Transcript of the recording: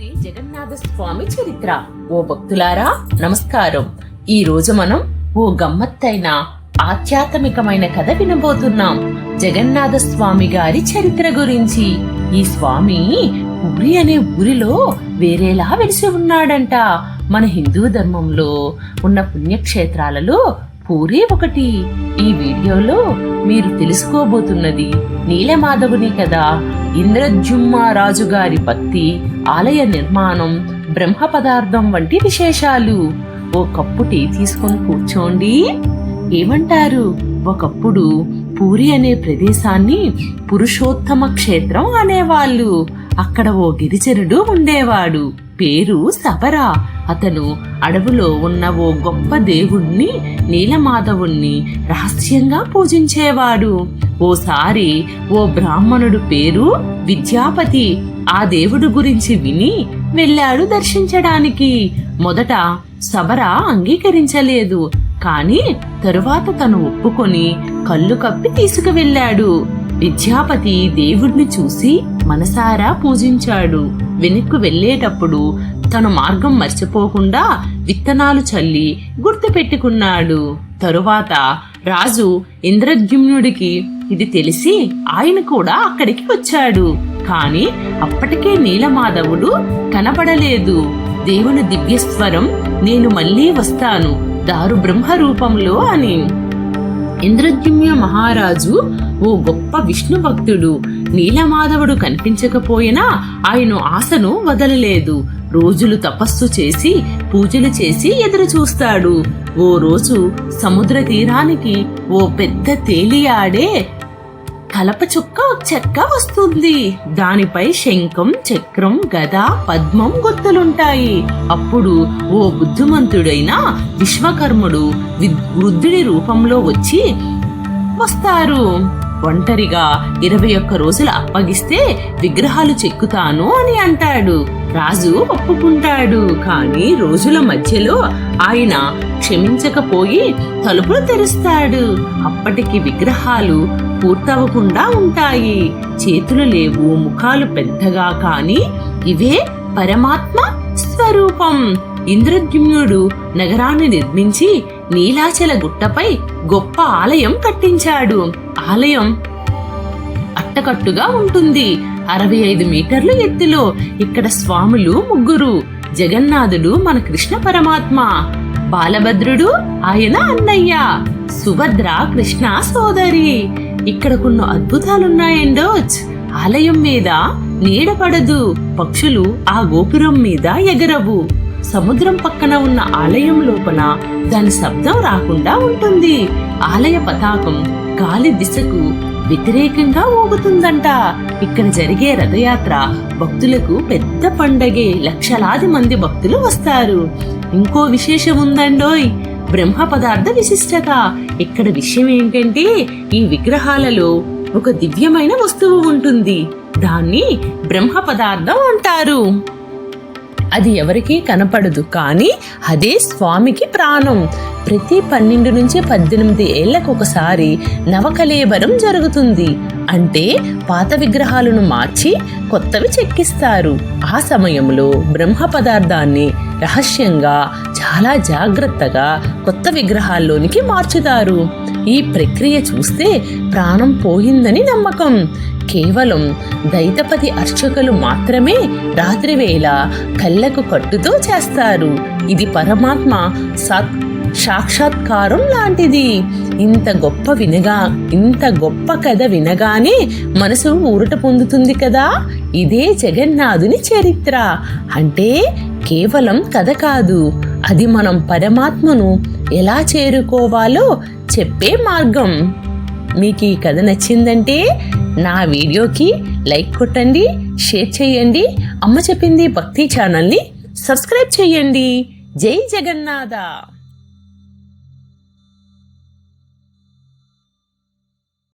శ్రీ జగన్నాథ స్వామి చరిత్ర. ఓ భక్తులారా నమస్కారం. ఈ రోజు మనం ఓ గమ్మత్తైన ఆధ్యాత్మికమైన కథ వినబోతున్నాం. జగన్నాథ స్వామి గారి చరిత్ర గురించి. ఈ స్వామి పూరి అనే ఊరిలో వేరేలా వెలిసి ఉన్నాడంట. మన హిందూ ధర్మంలో ఉన్న పుణ్యక్షేత్రాలలో పూరి ఒకటి. ఈ వీడియోలో మీరు తెలుసుకోబోతున్నది నీలమాధవుని కదా ఇంద్రజుమ్మ రాజు గారి భక్తి. ఆలయ నిర్మాణం బ్రహ్మ పదార్థం వంటి విశేషాలు. ఓ కప్పు టీ తీసుకొని కూర్చోండి. ఏమంటారు? ఒకప్పుడు పూరి అనే ప్రదేశాన్ని పురుషోత్తమ క్షేత్రం అనేవాళ్ళు. అక్కడ ఓ గిరిజనుడు ఉండేవాడు. పేరు సబరా. అతను అడవులో ఉన్న ఓ గొప్ప దేవుణ్ణి నీలమాధవుణ్ణి రహస్యంగా పూజించేవాడు. ఓసారి ఓ బ్రాహ్మణుడు పేరు విద్యాపతి. ఆ దేవుడు గురించి విని వెళ్ళాడు దర్శించడానికి. మొదట సబరా అంగీకరించలేదు. కాని తరువాత తను ఒప్పుకొని కళ్ళు కప్పి తీసుకువెళ్ళాడు. విద్యాపతి దేవుణ్ణి చూసి మనసారా పూజించాడు. వెనక్కు వెళ్ళేటప్పుడు తన మార్గం మర్చిపోకుండా విత్తనాలు చల్లి గుర్తు పెట్టుకున్నాడు తరువాత రాజు ఇంద్రద్యుమ్నుడికి ఇది తెలిసి ఆయన కూడా అక్కడికి వచ్చాడు. కాని అప్పటికే నీలమాధవుడు కనపడలేదు. దేవుని దివ్యస్వరం నేను మళ్ళీ వస్తాను దారు బ్రహ్మ రూపంలో అని. ఇంద్రద్యుమ్య మహారాజు ఓ గొప్ప విష్ణు భక్తుడు నీలమాధవుడు కనిపించకపోయినా ఆయన ఆశను వదలలేదు. రోజులు తపస్సు చేసి పూజలు చేసి ఎదురు చూస్తాడు. ఓ రోజు సముద్ర తీరానికి ఓ పెద్ద తేలియాడే కలప చుక్క చెక్క వస్తుంది. దానిపై శంఖం చక్రం గద పద్మం గుర్తులుంటాయి. అప్పుడు ఓ బుద్ధిమంతుడైన విశ్వకర్ముడు వృద్ధుడి రూపంలో వచ్చి వస్తారు. ఒంటరిగా ఇరవై ఒక్క రోజులు అప్పగిస్తే విగ్రహాలు చెక్కుతాను అని అంటాడు. రాజు ఒప్పుకుంటాడు. కానీ రోజుల మధ్యలో ఆయన క్షమించకపోయి తలుపులు తెరుస్తాడు. అప్పటికి విగ్రహాలు పూర్తవకుండా ఉంటాయి. చేతులు లేవు ముఖాలు పెద్దగా కానీ ఇవే పరమాత్మ స్వరూపం. ఇంద్రద్యుమ్నుడు నగరాన్ని నిర్మించి నీలాచల గుట్టపై గొప్ప ఆలయం కట్టించాడు. ఆలయం అట్టకట్టుగా ఉంటుంది. అరవై ఐదు మీటర్లు ఎత్తులో ఇక్కడ స్వాములు ముగ్గురు జగన్నాథుడు మన కృష్ణ పరమాత్మ బాలభద్రుడు ఆయన అన్నయ్య సుభద్ర కృష్ణ సోదరి. ఇక్కడ కొన్ని అద్భుతాలున్నాయండోచ్ ఆలయం మీద నీడ పడదు పక్షులు ఆ గోపురం మీద ఎగరవు. సముద్రం పక్కన ఉన్న ఆలయం లోపల దాని శబ్దం రాకుండా ఉంటుంది. ఆలయ పతాకం గాలి దిశకు వ్యతిరేకంగా ఊగుతుందంట ఇక్కడ జరిగే రథయాత్ర భక్తులకు పెద్ద పండగే. లక్షలాది మంది భక్తులు వస్తారు. ఇంకో విశేషం ఉందండోయ్. బ్రహ్మ పదార్థ విశిష్టత. ఇక్కడ విషయం ఏంటంటే ఈ విగ్రహాలలో ఒక దివ్యమైన వస్తువు ఉంటుంది. దాన్ని బ్రహ్మ పదార్థం అంటారు. అది ఎవరికీ కనపడదు. కానీ అదే స్వామికి ప్రాణం. ప్రతి పన్నెండు నుంచి పద్దెనిమిది ఏళ్ళకు ఒకసారి నవకలేబరం జరుగుతుంది. అంటే పాత విగ్రహాలను మార్చి కొత్తవి చెక్కిస్తారు. ఆ సమయంలో బ్రహ్మ పదార్థాన్ని రహస్యంగా చాలా జాగ్రత్తగా కొత్త విగ్రహాల్లోనికి మార్చుతారు. ఈ ప్రక్రియ చూస్తే ప్రాణం పోయిందని నమ్మకం. కేవలం దైతపతి అర్చకులు మాత్రమే రాత్రివేళ కళ్ళకు కట్టుతో చేస్తారు. ఇది పరమాత్మ సత్ సాక్షాత్కారం లాంటిది. ఇంత గొప్ప వినగా ఇంత గొప్ప కథ వినగానే మనసు ఊరట పొందుతుంది కదా? ఇదే జగన్నాథుని చరిత్ర. అంటే కేవలం కథ కాదు. అది మనం పరమాత్మను ఎలా చేరుకోవాలో చెప్పే మార్గం. మీకు ఈ కథ నచ్చిందంటే నా వీడియోకి లైక్ కొట్టండి షేర్ చేయండి అమ్మ చెప్పింది భక్తి ఛానల్ని సబ్స్క్రైబ్ చేయండి. జై జగన్నాథ.